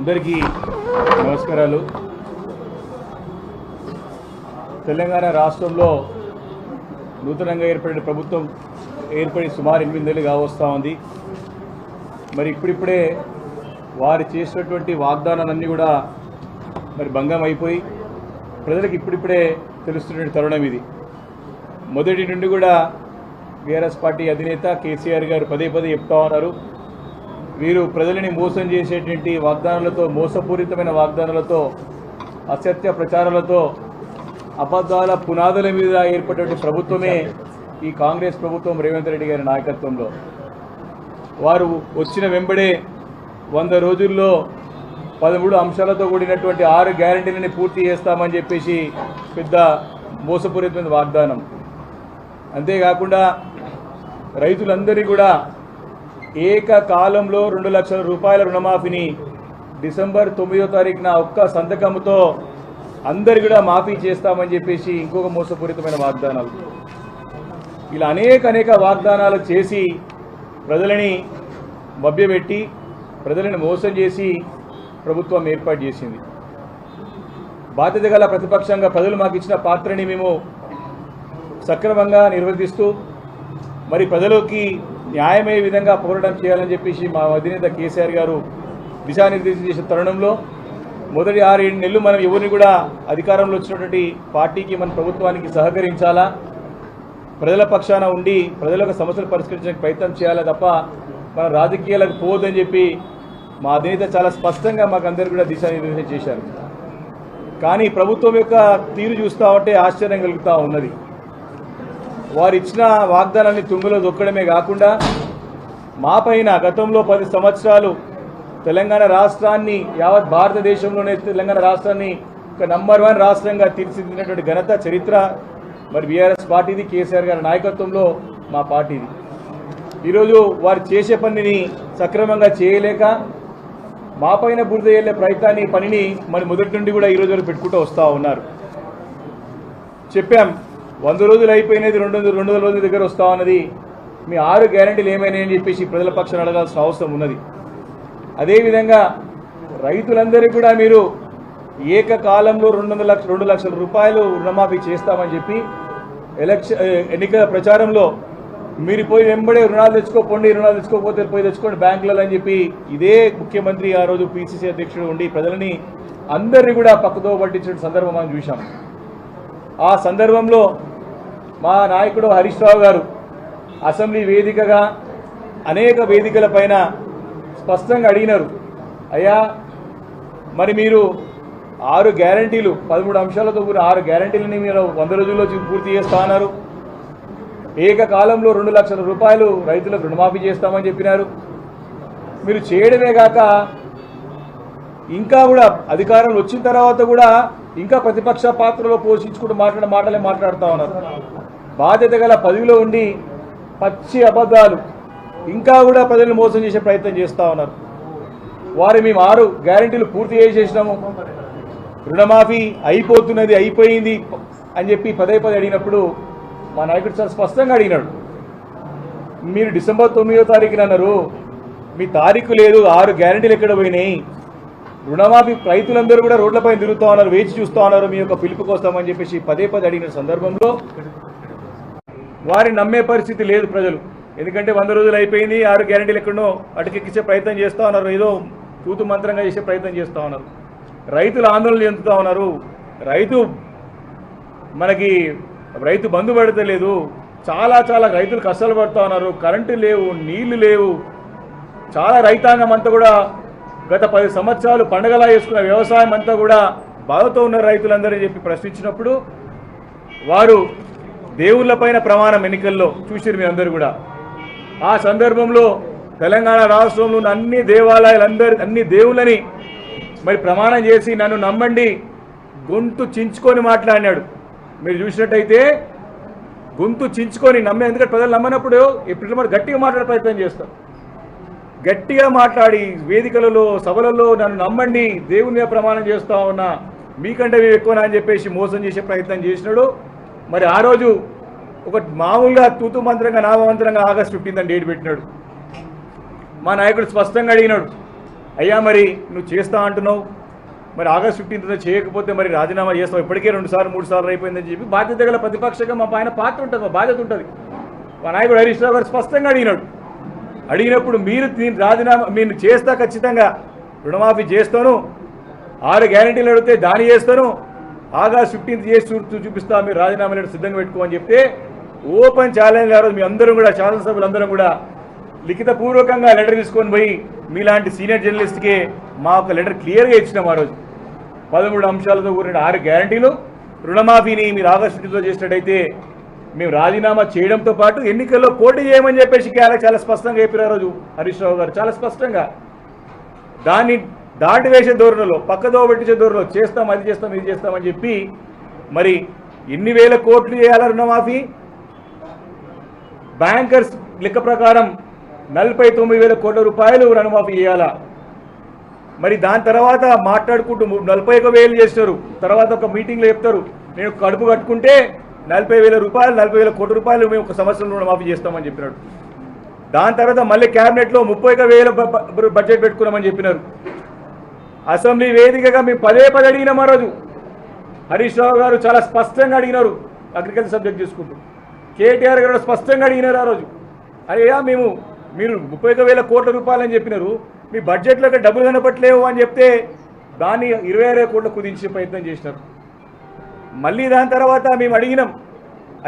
అందరికీ నమస్కారాలు. తెలంగాణ రాష్ట్రంలో నూతనంగా ఏర్పడిన ప్రభుత్వం ఏర్పడి సుమారు ఎనిమిది నెలలు కావస్తూ ఉంది. మరి ఇప్పుడిప్పుడే వారు చేసినటువంటి వాగ్దానాలన్నీ కూడా మరి భంగం అయిపోయి ప్రజలకు ఇప్పుడిప్పుడే తెలుస్తున్న తరుణం ఇది. మొదటి నుండి కూడా బీఆర్ఎస్ పార్టీ అధినేత కేసీఆర్ గారు పదే పదే చెప్తా ఉన్నారు. వీరు ప్రజలని మోసం చేసేటువంటి వాగ్దానాలతో మోసపూరితమైన వాగ్దానాలతో అసత్య ప్రచారాలతో అబద్ధాల పునాదుల మీద ఏర్పడేటువంటి ప్రభుత్వమే ఈ కాంగ్రెస్ ప్రభుత్వం రేవంత్ రెడ్డి గారి నాయకత్వంలో. వారు వచ్చిన వెంబడే వంద రోజుల్లో పదమూడు అంశాలతో కూడినటువంటి ఆరు గ్యారంటీలని పూర్తి చేస్తామని చెప్పేసి పెద్ద మోసపూరితమైన వాగ్దానం. అంతేకాకుండా రైతులందరికీ కూడా ఏకకాలంలో రెండు లక్షల రూపాయల రుణమాఫీని డిసెంబర్ తొమ్మిదో తారీఖున ఒక్క సంతకంతో అందరు కూడా మాఫీ చేస్తామని చెప్పేసి ఇంకొక మోసపూరితమైన వాగ్దానాలు. ఇలా అనేక అనేక వాగ్దానాలు చేసి ప్రజలని మభ్యపెట్టి ప్రజలను మోసం చేసి ప్రభుత్వం ఏర్పాటు చేసింది. బాధ్యత గల ప్రతిపక్షంగా ప్రజలు మాకు ఇచ్చిన పాత్రని మేము సక్రమంగా నిర్వర్తిస్తూ మరి ప్రజలకి న్యాయమయ్యే విధంగా పోరాటం చేయాలని చెప్పేసి మా అధినేత కేసీఆర్ గారు దిశానిర్దేశం చేసిన తరుణంలో మొదటి ఆరు ఏడు నెలలు మనం ఎవరిని కూడా అధికారంలో వచ్చినటువంటి పార్టీకి మన ప్రభుత్వానికి సహకరించాలా? ప్రజల పక్షాన ఉండి ప్రజల యొక్క సమస్యలు పరిష్కరించడానికి ప్రయత్నం చేయాలా తప్ప మన రాజకీయాలకు పోవద్దని చెప్పి మా అధినేత చాలా స్పష్టంగా మాకు అందరు కూడా దిశానిర్దేశం చేశారు. కానీ ప్రభుత్వం యొక్క తీరు చూస్తూ ఉంటే ఆశ్చర్యం కలుగుతూ ఉన్నది. వారు ఇచ్చిన వాగ్దానాన్ని తుంగలో దొక్కడమే కాకుండా మా పైన గతంలో పది సంవత్సరాలు తెలంగాణ రాష్ట్రాన్ని యావత్ భారతదేశంలోనే తెలంగాణ రాష్ట్రాన్ని ఒక నంబర్ వన్ రాష్ట్రంగా తీర్చిదిద్దినటువంటి ఘనత చరిత్ర మరి బీఆర్ఎస్ పార్టీది కేసీఆర్ గారి నాయకత్వంలో మా పార్టీది. ఈరోజు వారు చేసే పనిని సక్రమంగా చేయలేక మా పైన బురద వెళ్ళే ప్రయత్నాన్ని పనిని మరి మొదటి నుండి కూడా ఈరోజు వరకు పెట్టుకుంటూ వస్తూ ఉన్నారు. చెప్పాం వంద రోజులు అయిపోయినది రెండు వందల రెండు వందల రోజుల దగ్గర వస్తా ఉన్నది. మీ ఆరు గ్యారంటీలు ఏమైనాయని అని చెప్పేసి ప్రజల పక్షాన్ని అడగాల్సిన అవసరం ఉన్నది. అదేవిధంగా రైతులందరికీ కూడా మీరు ఏకకాలంలో రెండు వందల లక్ష రెండు లక్షల రూపాయలు రుణమాఫీ చేస్తామని చెప్పి ఎలక్షన్ ఎన్నికల ప్రచారంలో మీరు పోయి వెంబడే రుణాలు తెచ్చుకోపోండి రుణాలు తెచ్చుకోకపోతే పోయి తెచ్చుకోండి బ్యాంకులలో అని చెప్పి ఇదే ముఖ్యమంత్రి ఆ రోజు పిసిసి అధ్యక్షుడు ఉండి ప్రజలని అందరినీ కూడా పక్కతో పట్టించిన సందర్భం మనం చూశాం. ఆ సందర్భంలో మా నాయకుడు హరీష్ రావు గారు అసెంబ్లీ వేదికగా అనేక వేదికల పైన స్పష్టంగా అడిగినారు. అయ్యా మరి మీరు ఆరు గ్యారంటీలు పదమూడు అంశాలతో కూడిన ఆరు గ్యారంటీలని మీరు వంద రోజుల్లో పూర్తి చేస్తా అన్నారు. ఏకకాలంలో రెండు లక్షల రూపాయలు రైతులకు రుణమాఫీ చేస్తామని చెప్పినారు. మీరు చేయడమే కాక ఇంకా కూడా అధికారంలో వచ్చిన తర్వాత కూడా ఇంకా ప్రతిపక్ష పాత్రలో పోషించుకుంటూ మాట్లాడే మాటలే మాట్లాడుతూ ఉన్నారు. బాధ్యత గల పదవిలో ఉండి పచ్చి అబద్ధాలు ఇంకా కూడా ప్రజలను మోసం చేసే ప్రయత్నం చేస్తూ ఉన్నారు. వారు మేము ఆరు గ్యారంటీలు పూర్తి చేసేసినాము రుణమాఫీ అయిపోతున్నది అయిపోయింది అని చెప్పి పదే పదే అడిగినప్పుడు మా నాయకుడు సార్ స్పష్టంగా అడిగినాడు. మీరు డిసెంబర్ తొమ్మిదో తారీఖున అన్నారు మీ తారీఖు లేదు ఆరు గ్యారంటీలు ఎక్కడ పోయినాయి? రుణమాఫీ రైతులందరూ కూడా రోడ్లపై తిరుగుతూ ఉన్నారు వేచి చూస్తూ ఉన్నారు మీ యొక్క పిలుపు కోసమని చెప్పేసి పదే పదే అడిగిన సందర్భంలో వారిని నమ్మే పరిస్థితి లేదు ప్రజలు. ఎందుకంటే వంద రోజులు అయిపోయింది ఆరు గ్యారంటీలు ఎక్కడో అటుకెక్కించే ప్రయత్నం చేస్తూ ఉన్నారు. ఏదో తూతు మంత్రంగా చేసే ప్రయత్నం చేస్తూ ఉన్నారు. రైతులు ఆందోళన చెందుతూ ఉన్నారు. రైతు మనకి రైతు బంధు పెడతలేదు. చాలా చాలా రైతులు కష్టాలు పడుతూ ఉన్నారు. కరెంటు లేవు నీళ్ళు లేవు. చాలా రైతాంగం అంతా కూడా గత పది సంవత్సరాలు పండగలా చేసుకున్న వ్యవసాయం అంతా కూడా బాధతో ఉన్న రైతులందరూ చెప్పి ప్రశ్నించినప్పుడు వారు దేవుళ్ళపైన ప్రమాణం ఎన్నికల్లో చూసిరు మీ అందరు కూడా. ఆ సందర్భంలో తెలంగాణ రాష్ట్రంలో ఉన్న అన్ని దేవాలయాలందరి అన్ని దేవుళ్ళని మరి ప్రమాణం చేసి నన్ను నమ్మండి గొంతు చించుకొని మాట్లాడినాడు. మీరు చూసినట్టయితే గొంతు చించుకొని నమ్మే ఎందుకంటే ప్రజలు నమ్మనప్పుడు ఎప్పుడు మరి గట్టిగా మాట్లాడే ప్రయత్నం చేస్తారు. గట్టిగా మాట్లాడి వేదికలలో సభలలో నన్ను నమ్మండి దేవుని మీద ప్రమాణం చేస్తా ఉన్నా మీకంటే మేము ఎక్కువనా అని చెప్పేసి మోసం చేసే ప్రయత్నం చేసినాడు. మరి ఆ రోజు ఒక మామూలుగా తూతు మంత్రంగా నామమంత్రంగా ఆగస్ట్ ఫిఫ్టీన్త్ అని డేట్ పెట్టినాడు. మా నాయకుడు స్పష్టంగా అడిగినాడు అయ్యా మరి నువ్వు చేస్తా అంటున్నావు. మరి ఆగస్ట్ ఫిఫ్టీన్త్ చేయకపోతే మరి రాజీనామా చేస్తావు. ఇప్పటికే రెండు సార్లు మూడు సార్లు అయిపోయిందని చెప్పి బాధ్యత గల ప్రతిపక్షంగా మా పైన పాత్ర ఉంటుంది మా బాధ్యత ఉంటుంది. మా నాయకుడు హరీష్ రావు గారు స్పష్టంగా అడిగినాడు అడిగినప్పుడు మీరు రాజీనామా మీరు చేస్తా ఖచ్చితంగా. రుణమాఫీ చేస్తాను. ఆరు గ్యారంటీలు అడిగితే దాని చేస్తాను. ఆగస్ట్ ఫిఫ్టీన్త్ చేసి చూపిస్తా మీరు రాజీనామా సిద్ధంగా పెట్టుకోమని చెప్తే ఓపెన్ ఛాలెంజ్ ఆ రోజు మీ అందరం కూడా శాసనసభ్యులందరం కూడా లిఖితపూర్వకంగా లెటర్ తీసుకొని పోయి మీలాంటి సీనియర్ జర్నలిస్ట్కి మా ఒక లెటర్ క్లియర్గా ఇచ్చినాం ఆ రోజు. పదమూడు అంశాలతో కూడిన ఆరు గ్యారంటీలు రుణమాఫీని మీరు ఆగస్టు చేసినట్టయితే మేము రాజీనామా చేయడంతో పాటు ఎన్నికల్లో పోటీ చేయమని చెప్పేసి కేరళ చాలా స్పష్టంగా చెప్పారు ఆ రోజు హరీష్ రావు గారు చాలా స్పష్టంగా. దాన్ని దాటి వేసే ధోరణిలో పక్కదో పెట్టించే ధోరణిలో చేస్తాం అది చేస్తాం ఇది చేస్తామని చెప్పి మరి ఎన్ని వేల కోట్లు చేయాలా రుణమాఫీ? బ్యాంకర్స్ లెక్క ప్రకారం నలభై తొమ్మిది వేల కోట్ల రూపాయలు రుణమాఫీ చేయాలా? మరి దాని తర్వాత మాట్లాడుకుంటూ నలభై ఒక వేలు చేస్తారు. తర్వాత ఒక మీటింగ్లో చెప్తారు నేను కడుపు కట్టుకుంటే నలభై వేల రూపాయలు నలభై వేల కోట్ల రూపాయలు మేము ఒక సంవత్సరంలో రుణమాఫీ చేస్తామని చెప్పినాడు. దాని తర్వాత మళ్ళీ క్యాబినెట్లో ముప్పై ఒక వేల బడ్జెట్ పెట్టుకున్నామని చెప్పినారు. అసెంబ్లీ వేదికగా మేము పదే పదే అడిగినాం ఆ రోజు హరీష్ రావు గారు చాలా స్పష్టంగా అడిగినారు అగ్రికల్చర్ సబ్జెక్ట్ చూసుకుంటూ. కేటీఆర్ గారు స్పష్టంగా అడిగినారు ఆ రోజు. అయ్యా మేము మీరు ముప్పై ఒక వేల కోట్ల రూపాయలు అని చెప్పినారు. మీ బడ్జెట్లో డబ్బులు కనపట్లేవు అని చెప్తే దాన్ని ఇరవై ఇరవై కోట్ల కుదించే ప్రయత్నం చేసినారు. మళ్ళీ దాని తర్వాత మేము అడిగినాం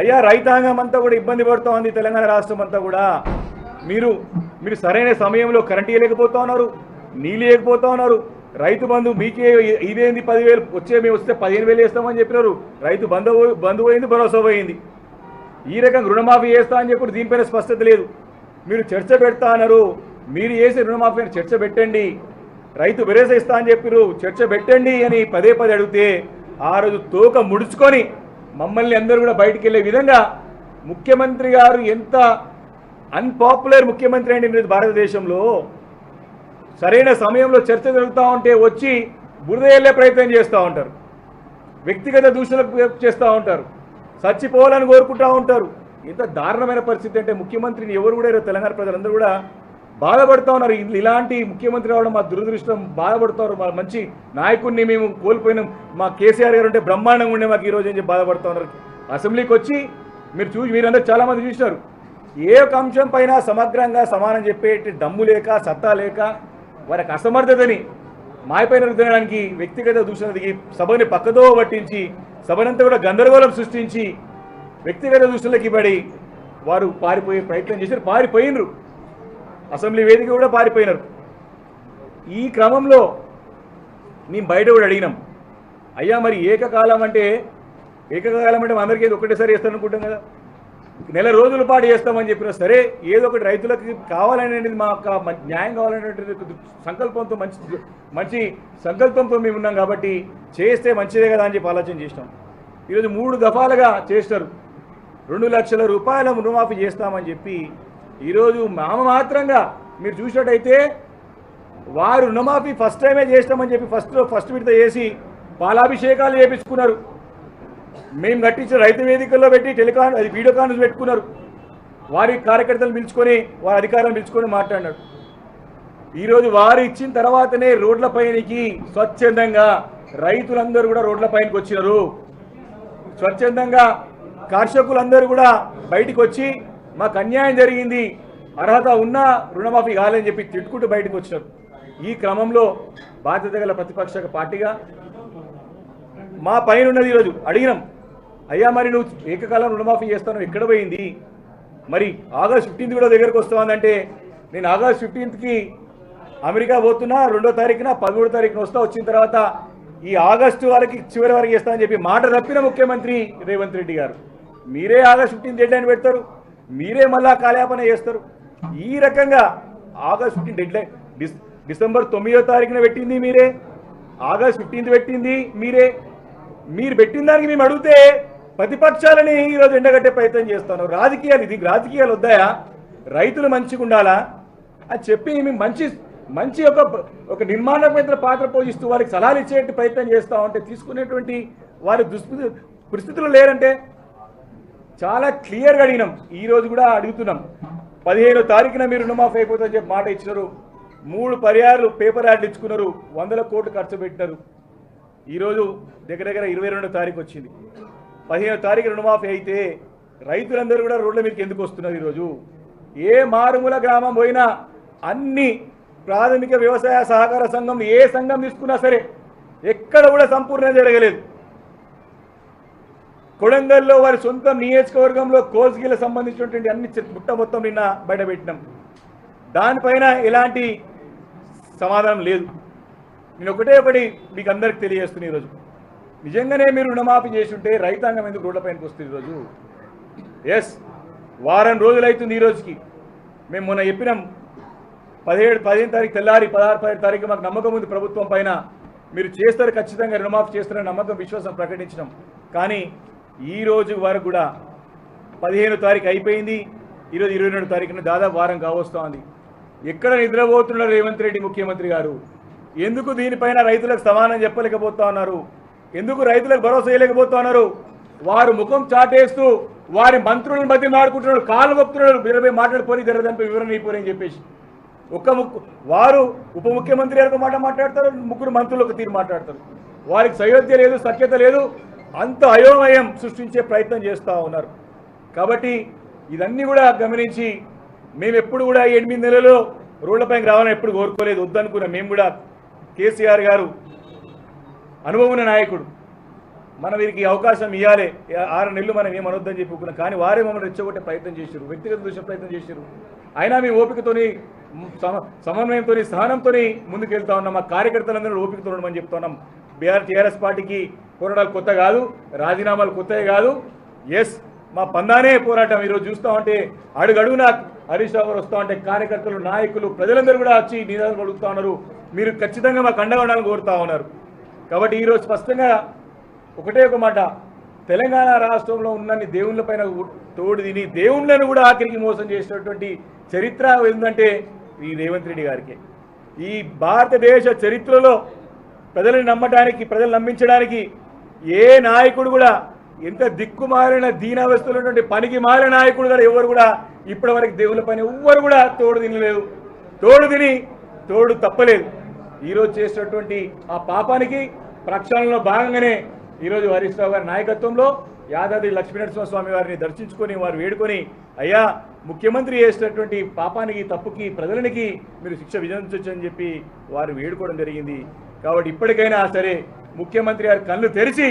అయ్యా రైతాంగం అంతా కూడా ఇబ్బంది పడుతూ ఉంది తెలంగాణ రాష్ట్రం అంతా కూడా. మీరు మీరు సరైన సమయంలో కరెంట్ ఇవ్వలేకపోతా ఉన్నారు నీళ్ళు ఇవ్వకపోతా ఉన్నారు. రైతు బంధు మీకే ఇదేంది పదివేలు వచ్చే మేము వస్తే పదిహేను వేలు వేస్తామని చెప్పినారు. రైతు బంధు బంధు పోయింది భరోసా పోయింది. ఈ రకంగా రుణమాఫీ చేస్తా అని చెప్పి దీనిపైన స్పష్టత లేదు. మీరు చర్చ పెడతా అన్నారు. మీరు చేసి రుణమాఫీ చర్చ పెట్టండి. రైతు భరోసా ఇస్తా అని చెప్పిరు చర్చ పెట్టండి అని పదే పదే అడిగితే ఆ రోజు తోక ముడుచుకొని మమ్మల్ని అందరూ కూడా బయటికి వెళ్ళే విధంగా ముఖ్యమంత్రి గారు ఎంత అన్పాపులర్ ముఖ్యమంత్రి అండి మీరు భారతదేశంలో. సరైన సమయంలో చర్చ జరుగుతూ ఉంటే వచ్చి బురద వెళ్ళే ప్రయత్నం చేస్తూ ఉంటారు. వ్యక్తిగత దూషణలకు చేస్తూ ఉంటారు. చచ్చిపోవాలని కోరుకుంటూ ఉంటారు. ఇంత దారుణమైన పరిస్థితి అంటే ముఖ్యమంత్రిని ఎవరు కూడా తెలంగాణ ప్రజలందరూ కూడా బాధపడుతూ ఉన్నారు. ఇలాంటి ముఖ్యమంత్రి రావడం మా దురదృష్టం బాధపడుతున్నారు మా మంచి నాయకుడిని మేము కోల్పోయినాం. మా కేసీఆర్ గారు అంటే బ్రహ్మాండంగా ఉండే మాకు ఈరోజు అని చెప్పి బాధపడుతూ ఉన్నారు. అసెంబ్లీకి వచ్చి మీరు చూసి మీరందరూ చాలామంది చూసినారు. ఏ ఒక అంశం పైన సమగ్రంగా సమానం చెప్పేటి దమ్ము లేక సత్తా లేక వారికి అసమర్థతని మాయపైన రుద్దడానికి వ్యక్తిగత దూషణ దిగి సభని పక్కదో పట్టించి సభనంతా కూడా గందరగోళం సృష్టించి వ్యక్తిగత దృష్టిలోకి పడి వారు పారిపోయే ప్రయత్నం చేశారు. పారిపోయినరు. అసెంబ్లీ వేదిక కూడా పారిపోయినారు. ఈ క్రమంలో మేము బయట కూడా అడిగినాం. అయ్యా మరి ఏకకాలం అంటే ఏకకాలం అంటే మా అందరికీ ఒకటేసారి వేస్తారనుకుంటాం అనుకుంటాం కదా. నెల రోజుల పాటు చేస్తామని చెప్పినా సరే ఏదో ఒకటి రైతులకు కావాలనేది మా యొక్క న్యాయం కావాలనేటువంటి సంకల్పంతో మంచి మంచి సంకల్పంతో మేము ఉన్నాం కాబట్టి చేస్తే మంచిదే కదా అని చెప్పి ఆలోచన చేసినాం. ఈరోజు మూడు దఫాలుగా చేస్తారు. రెండు లక్షల రూపాయల రుణమాఫీ చేస్తామని చెప్పి ఈరోజు మామ మాత్రంగా మీరు చూసినట్టయితే వారు రుణమాఫీ ఫస్ట్ టైమే చేస్తామని చెప్పి ఫస్ట్ ఫస్ట్ విడత చేసి పాలాభిషేకాలు చేపించుకున్నారు. మేము కట్టించిన రైతు వేదికల్లో పెట్టి టెలికాన్ అది వీడియో కాన్ఫరెన్స్ పెట్టుకున్నారు. వారి కార్యకర్తలు పిలుచుకొని వారి అధికారులను పిలుచుకొని మాట్లాడినాడు ఈరోజు వారు ఇచ్చిన తర్వాతనే రోడ్ల పైనకి స్వచ్ఛందంగా రైతులందరూ కూడా రోడ్ల పైనకి వచ్చినారు. స్వచ్ఛందంగా కర్షకులందరూ కూడా బయటికి వచ్చి మాకు అన్యాయం జరిగింది అర్హత ఉన్నా రుణమాఫీ కాలేని చెప్పి తిట్టుకుంటూ బయటకు వచ్చినారు. ఈ క్రమంలో బాధ్యత గల ప్రతిపక్ష పార్టీగా మా పైన ఉన్నది ఈరోజు. అడిగినాం. అయ్యా మరి నువ్వు ఏకకాలం రుణమాఫీ చేస్తాను ఎక్కడ పోయింది? మరి ఆగస్ట్ ఫిఫ్టీన్త్ కూడా దగ్గరకు వస్తామందంటే నేను ఆగస్ట్ ఫిఫ్టీన్త్కి అమెరికా పోతున్నా రెండో తారీఖున పదమూడో తారీఖున వస్తా వచ్చిన తర్వాత ఈ ఆగస్టు వరకు చివరి వరకు చేస్తా అని చెప్పి మాట తప్పిన ముఖ్యమంత్రి రేవంత్ రెడ్డి గారు. మీరే ఆగస్ట్ ఫిఫ్టీన్త్ డెడ్ లైన్ పెడతారు. మీరే మళ్ళా కాలయాపన చేస్తారు. ఈ రకంగా ఆగస్ట్ ఫిఫ్టీన్ డెడ్ లైన్ డిస్ డిసెంబర్ తొమ్మిదో తారీఖున పెట్టింది మీరే ఆగస్ట్ ఫిఫ్టీన్త్ పెట్టింది మీరే. మీరు పెట్టిన దానికి మేము అడిగితే ప్రతిపక్షాలని ఈరోజు ఎండగట్టే ప్రయత్నం చేస్తాను రాజకీయాలు ఇది. రాజకీయాలు వద్దాయా? రైతులు మంచిగా ఉండాలా? అని చెప్పి మేము మంచి మంచి ఒక ఒక నిర్మాణమైన పాత్ర పోషిస్తూ వారికి సలహాలు ఇచ్చే ప్రయత్నం చేస్తాం ఉంటే తీసుకునేటువంటి వారి దుస్థితి పరిస్థితులు లేరంటే చాలా క్లియర్గా అడిగినాం. ఈరోజు కూడా అడుగుతున్నాం. పదిహేనో తారీఖున మీరు రుణమాఫీ అయిపోతుందని చెప్పి మాట ఇచ్చినారు. మూడు పర్యాలు పేపర్ యాడ్లు ఇచ్చుకున్నారు. వందల కోట్లు ఖర్చు పెట్టినారు. ఈరోజు దగ్గర దగ్గర ఇరవై రెండో తారీఖు వచ్చింది. పదిహేను తారీఖు రుణమాఫీ అయితే రైతులందరూ కూడా రోడ్ల మీదకి ఎందుకు వస్తున్నారు ఈరోజు? ఏ మారుమూల గ్రామం పోయినా అన్ని ప్రాథమిక వ్యవసాయ సహకార సంఘం ఏ సంఘం తీసుకున్నా సరే ఎక్కడ కూడా సంపూర్ణం జరగలేదు. కొడంగల్లో వారి సొంత నియోజకవర్గంలో కోస్గిల సంబంధించినటువంటి అన్ని బుట్ట మొత్తం నిన్న బయటపెట్టినాం. దానిపైన ఎలాంటి సమాధానం లేదు. నేను ఒకటే ఒకటి మీకు అందరికి తెలియజేస్తున్నా ఈరోజు నిజంగానే మీరు రుణమాఫీ చేసుంటే రైతాంగం ఎందుకు రోడ్లపైనకి వస్తుంది ఈరోజు ఎస్ వారం రోజులు అవుతుంది మేము మొన్న చెప్పినాం పదిహేడు పదిహేను తారీఖు తెల్లారి పదహారు పదిహేడు తారీఖు మాకు నమ్మకం ఉంది ప్రభుత్వం పైన. మీరు చేస్తారు ఖచ్చితంగా రుణమాఫీ చేస్తారని నమ్మకం విశ్వాసం ప్రకటించినాం. కానీ ఈ రోజు వరకు కూడా పదిహేను తారీఖు అయిపోయింది. ఈరోజు ఇరవై రెండు తారీఖున దాదాపు వారం కావస్తోంది. ఎక్కడ నిద్రపోతున్నారు రేవంత్ రెడ్డి ముఖ్యమంత్రి గారు? ఎందుకు దీనిపైన రైతులకు సమానం చెప్పలేకపోతా ఉన్నారు? ఎందుకు రైతులకు భరోసా చేయలేకపోతా ఉన్నారు? వారు ముఖం చాటేస్తూ వారి మంత్రులను మధ్య మాడుకుంటున్నారు కాళ్ళు గొప్పుతున్నాడు ఇరవై మాట్లాడిపోయి జరగదంపై వివరణ అయిపోయి చెప్పేసి. ఒక్క ముక్కు వారు ఉప ముఖ్యమంత్రి గారు మాట మాట్లాడతారు ముగ్గురు మంత్రులు ఒక తీరు మాట్లాడతారు. వారికి సయోధ్య లేదు సఖ్యత లేదు అంత అయోమయం సృష్టించే ప్రయత్నం చేస్తూ ఉన్నారు. కాబట్టి ఇదన్నీ కూడా గమనించి మేము ఎప్పుడు కూడా ఎనిమిది నెలలు రోడ్లపైకి రావాలని ఎప్పుడు కోరుకోలేదు. వద్దనుకున్నాం మేము కూడా కేసీఆర్ గారు అనుభవం నాయకుడు. మనం వీరికి అవకాశం ఇవ్వాలి ఆరు నెలలు మనం ఏమనొద్దని చెప్పుకున్నాం కానీ వారే మమ్మల్ని రెచ్చగొట్టే ప్రయత్నం చేశారు వ్యక్తిగత దృష్టి ప్రయత్నం చేశారు అయినా మీ ఓపికతోని సమ సమన్వయంతో సహనంతో ముందుకు వెళ్తా ఉన్నాం. మా కార్యకర్తలందరూ ఓపికతో ఉండమని చెప్తున్నాం బీఆర్ టీఆర్ఎస్ పార్టీకి పోరాటాలు కొత్త కాదు రాజీనామాలు కొత్తవి కాదు. ఎస్ మా పందానే పోరాటం. ఈరోజు చూస్తూ ఉంటే అడుగడుగునా హరీష్ రావు గారు వస్తూ ఉంటే కార్యకర్తలు నాయకులు ప్రజలందరూ కూడా వచ్చి నినాదాలు కలుగుతూ ఉన్నారు. మీరు ఖచ్చితంగా మాకు అండగా ఉండాలని కోరుతా ఉన్నారు. కాబట్టి ఈరోజు స్పష్టంగా ఒకటే ఒక మాట. తెలంగాణ రాష్ట్రంలో ఉన్నన్ని దేవుళ్ళపైన తోడు తిని దేవుళ్ళను కూడా ఆఖరికి మోసం చేసినటువంటి చరిత్ర ఏంటంటే ఈ రేవంత్ రెడ్డి గారికి. ఈ భారతదేశ చరిత్రలో ప్రజలను నమ్మడానికి ప్రజలు నమ్మించడానికి ఏ నాయకుడు కూడా ఎంత దిక్కుమారిన దీనావస్థలున్నటువంటి పనికి మారిన నాయకుడు కూడా ఎవరు కూడా ఇప్పటివరకు దేవుళ్ళ పైన ఎవ్వరు కూడా తోడు తినలేదు. తోడు తిని తోడు తప్పలేదు. ఈరోజు చేసినటువంటి ఆ పాపానికి ప్రక్షాళనలో భాగంగానే ఈరోజు హరీష్ రావు గారి నాయకత్వంలో యాదాద్రి లక్ష్మీనరసింహ స్వామి వారిని దర్శించుకొని వారు వేడుకొని అయ్యా ముఖ్యమంత్రి చేసినటువంటి పాపానికి తప్పుకి ప్రజలనికి మీరు శిక్ష విధించవచ్చు అని చెప్పి వారు వేడుకోవడం జరిగింది. కాబట్టి ఇప్పటికైనా సరే ముఖ్యమంత్రి గారి కళ్ళు తెరిచి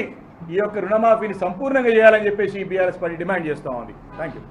ఈ యొక్క రుణమాఫీని సంపూర్ణంగా చేయాలని చెప్పేసి బీఆర్ఎస్ పార్టీ డిమాండ్ చేస్తూ ఉంది. Thank you